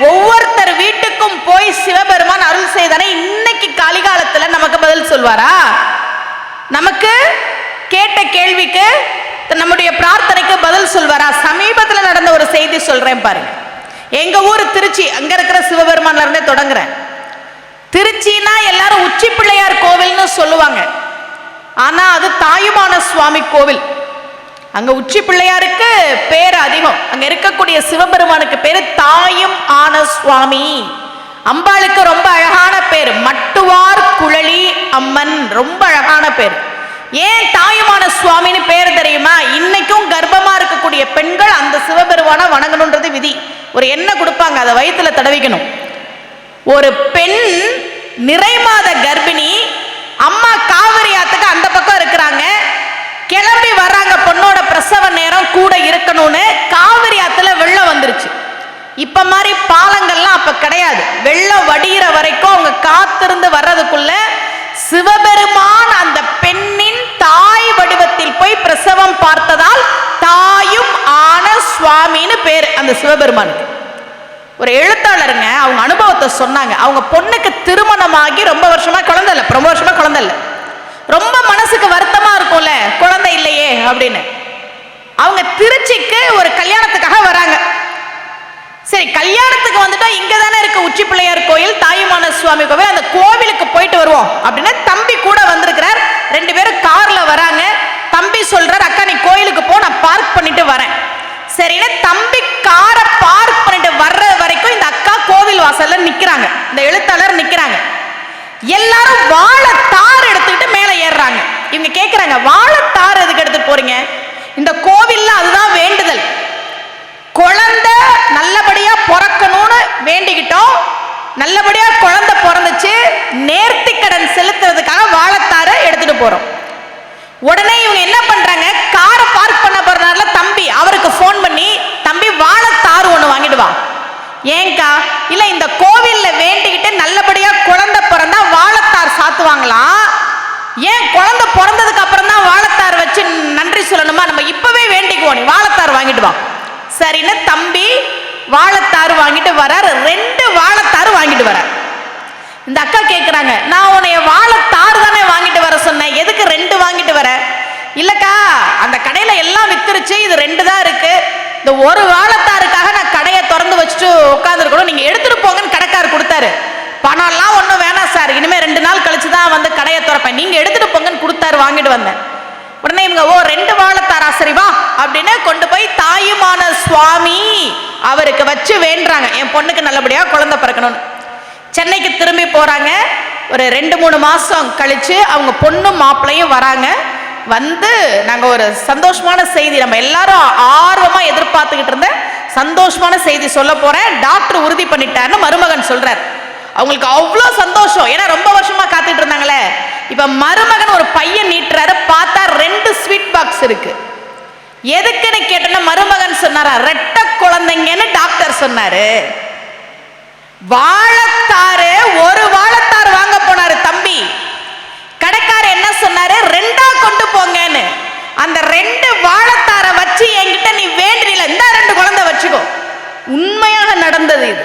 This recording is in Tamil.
ஒவ்வொருத்தர் வீட்டுக்கும் போய் சிவபெருமான் அருள் செய்தானே இன்னைக்கு காலிகாலத்துல நமக்கு பதில் சொல்வாரா? நமக்கு கேட்ட கேள்விக்கு நம்முடைய பிரார்த்தனைக்கு பதில் சொல்வாரா? சமீபத்தில் நடந்த ஒரு செய்தி சொல்றேன் பாருங்க. எங்க ஊர் திருச்சி அங்க இருக்கிற சிவபெருமான்ல இருந்தே தொடங்குறேன். திருச்சினா எல்லாரும் உச்சி பிள்ளையார் கோவில்னு சொல்லுவாங்க. ஆனா அது தாயுமான சுவாமி கோவில். அங்க உச்சி பிள்ளையாருக்கு பேர் அதிகம். அங்க இருக்கக்கூடிய சிவபெருமானுக்கு பேரு தாயும் ஆன சுவாமி. அம்பாளுக்கு ரொம்ப அழகான பேர். மட்டுவார் குழலி அம்மன். ரொம்ப அழகான பேர். ஏன் தாயுமான சுவாமின்னு பேர் தெரியுமா? இன்னைக்கும் கர்ப்பமா இருக்கக்கூடிய பெண்கள் அந்த சிவபெருமான வணங்கணுன்றது விதி. ஒரு எண்ணெய் கொடுப்பாங்க அதை வயிற்றுல தடவிக்கணும். ஒரு பெண் நிறைமாத கர்ப்பிணி அம்மா காவிரி ஆத்துக்கு அந்த பக்கம் இருக்கிறாங்க. கிளம்பி வர்றாங்க பொண்ணோட பிரசவ நேரம் கூட இருக்கணும்னு காவிரி ஆத்துல வெள்ளம் வந்துருச்சு. இப்ப மாதிரி பாலங்கள்லாம் அப்ப கிடையாது. வெள்ளம் வடிகிற வரைக்கும் அவங்க காத்திருந்து வர்றதுக்குள்ள சிவபெருமான் அந்த பெண்ணின் தாய் வடிவத்தில் போய் பிரசவம் பார்த்ததால் தாயும் ஆன சுவாமின்னு பேர் அந்த சிவபெருமானுக்கு. ஒரு எழுத்தாளருங்க அவங்க அனுபவத்தை சொன்னாங்க. அவங்க பொண்ணுக்கு திருமணமாகி ரொம்ப வருஷமா குழந்தை இல்லை ரொம்ப வருஷமா குழந்தை இல்லை. ரொம்ப மனசுக்கு வருத்தமா இருக்கும். அப்படின்னு. அவங்க திருச்சிக்கு ஒரு கல்யாணத்துக்காக வராங்க. சரி கல்யாணத்துக்கு வந்துட்டா இங்க தானே இருக்க உச்சி பிள்ளையார் கோயில் தாயுமான சுவாமி கோவில் அந்த கோவிலுக்கு போயிட்டு வருவோம் அப்படின்னா தம்பி கூட வந்திருக்கிறார். ரெண்டு பேரும் கார்ல வராங்க. தம்பி சொல்றார் அக்கா நீ கோயிலுக்கு போ நான் பார்க் பண்ணிட்டு வரேன். சரின்னு தம்பி காரை பார்க் பண்ணிட்டு வர்ற வரைக்கும் இந்த அக்கா கோவில் வாசல்ல நிக்கிறாங்க. இந்த எழுத்தாளர் நிக்கிறாங்க. எல்லாரும் வாழைத்தார் எடுத்துக்கிட்டு மேலே ஏறுறாங்க. இவங்க கேட்குறாங்க வாழைத்தார் எதுக்கு போறீங்க. இந்த கோவில்ல அதுதான் வேண்டுதல். குழந்தை நல்லபடியா பிறக்கணும்னு வேண்டிக்கிட்டோம். நல்லபடியா குழந்தை பிறந்துச்சு. நேர்த்தி கடன் செலுத்துறதுக்காக வாழத்தார எடுத்துட்டு போறோம். உடனே இவங்க என்ன பண்றாங்க? காரை பார்க் பண்ண போறதுனால தம்பி அவருக்கு ஃபோன் பண்ணி தம்பி வாழத்தாறு ஒன்று வாங்கிட்டு வா. ஏங்கா? இல்ல இந்த கோவில்ல வேண்டிக்கிட்டு நல்லபடியா குழந்தை பிறந்தா வாழத்தார் சாத்துவாங்களாம் ஏன் குழந்தை பிறந்ததுக்கு அப்புறம் தான் வாழைத்தார் வச்சு எப்படி சொல்லணுமா? நம்ம இப்பவே வேண்டிக்குவோம். நீ வாழைத்தார் வாங்கிட்டு வா. சரின்னு தம்பி வாழைத்தார் வாங்கிட்டு வரார். ரெண்டு வாழைத்தார் வாங்கிட்டு வரார். இந்த அக்கா கேட்குறாங்க நான் உன்னைய வாழைத்தார் தானே வாங்கிட்டு வர சொன்னேன். எதுக்கு ரெண்டு வாங்கிட்டு வர? இல்லக்கா அந்த கடையில எல்லாம் வித்துருச்சு. இது ரெண்டு தான் இருக்கு. இந்த ஒரு வாழைத்தாருக்காக நான் கடையை திறந்து வச்சுட்டு உட்காந்துருக்கணும் நீங்க எடுத்துட்டு போங்கன்னு கடைக்காரர் கொடுத்தாரு. பணம்லாம் ஒன்றும் வேணாம் சார் இனிமே ரெண்டு நாள் கழிச்சு தான் வந்து கடையை திறப்பேன் நீங்க எடுத்துட்டு போங்கன்னு கொடுத்தாரு வாங்கிட்டு வந்தேன் உடனே இவங்க ஓ ரெண்டு வாழைத்தாரா சரி வா அப்படின்னு கொண்டு போய் தாயுமான சுவாமி அவருக்கு வச்சு வேண்டுறாங்க. என் பொண்ணுக்கு நல்லபடியா குழந்தை பிறக்கணும்னு. சென்னைக்கு திரும்பி போறாங்க. ஒரு ரெண்டு மூணு மாசம் கழிச்சு அவங்க பொண்ணும் மாப்பிள்ளையும் வராங்க. வந்து நாங்க ஒரு சந்தோஷமான செய்தி நம்ம எல்லாரும் ஆர்வமா எதிர்பார்த்துக்கிட்டு இருந்த சந்தோஷமான செய்தி சொல்ல போறேன். டாக்டர் உறுதி பண்ணிட்டாருன்னு மருமகன் சொல்றார். அவங்களுக்கு அவ்வளோ சந்தோஷம். ஏன்னா ரொம்ப வருஷமா காத்துட்டு இருந்தாங்களே. இப்ப மருமகன் ஒரு பையன் நீட்டுறாரு. பார்த்தா ரெண்டு ஸ்வீட் பாக்ஸ் இருக்கு. எதுக்குன்னு கேட்டோன்னா மருமகன் சொன்னாரா ரெட்ட குழந்தைங்கன்னு டாக்டர் சொன்னாரு. வாழ